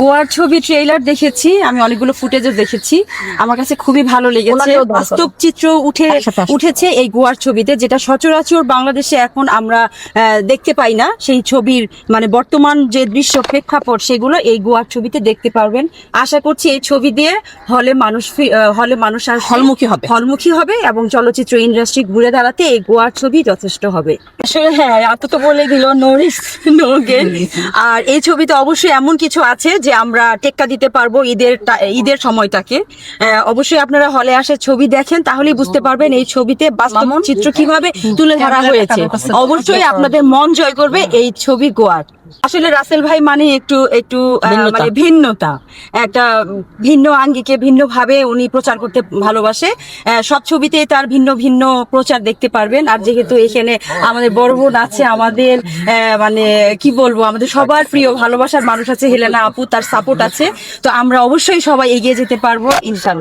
গোয়ার ছবি ট্রেইলার দেখেছি আমি অনেকগুলো ফুটেজও দেখেছি। আমার কাছে খুবই ভালো লেগেছে। বাস্তব চিত্র উঠে উঠেছে এই গোয়ার ছবিতে যেটা সচরাচর বাংলাদেশে এখন আমরা দেখতে পাই না। সেই ছবির মানে বর্তমান যে দৃশ্য প্রেক্ষাপট সেগুলো এই গোয়ার ছবিতে দেখতে পারবেন। আশা করছি এই ছবি দিয়ে হলে মানুষ হলে মানুষ আর হলমুখী হবে। হলমুখী হবে এবং চলচ্চিত্র ইন্ডাস্ট্রি ঘুরে দাঁড়াতে এই গোয়ার ছবি যথেষ্ট হবে। আসলে হ্যাঁ এত তো বলে দিল নো রিস্ক নো গেন আর এই ছবিতে অবশ্যই এমন কিছু আছে যে আমরা টেক্কা দিতে পারব ঈদের ঈদের সময়টাকে। অবশ্যই আপনারা হলে আসে ছবি দেখেন তাহলেই বুঝতে পারবেন এই ছবিতে বাস্তব চিত্র কীভাবে তুলে ধরা হয়েছে। অবশ্যই আপনাদের মন জয় করবে এই ছবি গোয়ার। আসলে রাসেল ভাই মানে একটু একটু মানে ভিন্নতা। একটা ভিন্ন আঙ্গিকে ভিন্ন ভাবে উনি প্রচার করতে ভালোবাসে। সব ছবিতে তার ভিন্ন ভিন্ন প্রচার দেখতে পারবেন। আর যেহেতু এখানে আমাদের বড় বোন আছে আমাদের আহ, মানে কি বলব আমাদের সবার প্রিয় ভালোবাসার মানুষ আছে হেলেনা আপু তার সাপোর্ট আছে। তো আমরা অবশ্যই সবাই এগিয়ে যেতে পারব ইনশাল্লাহ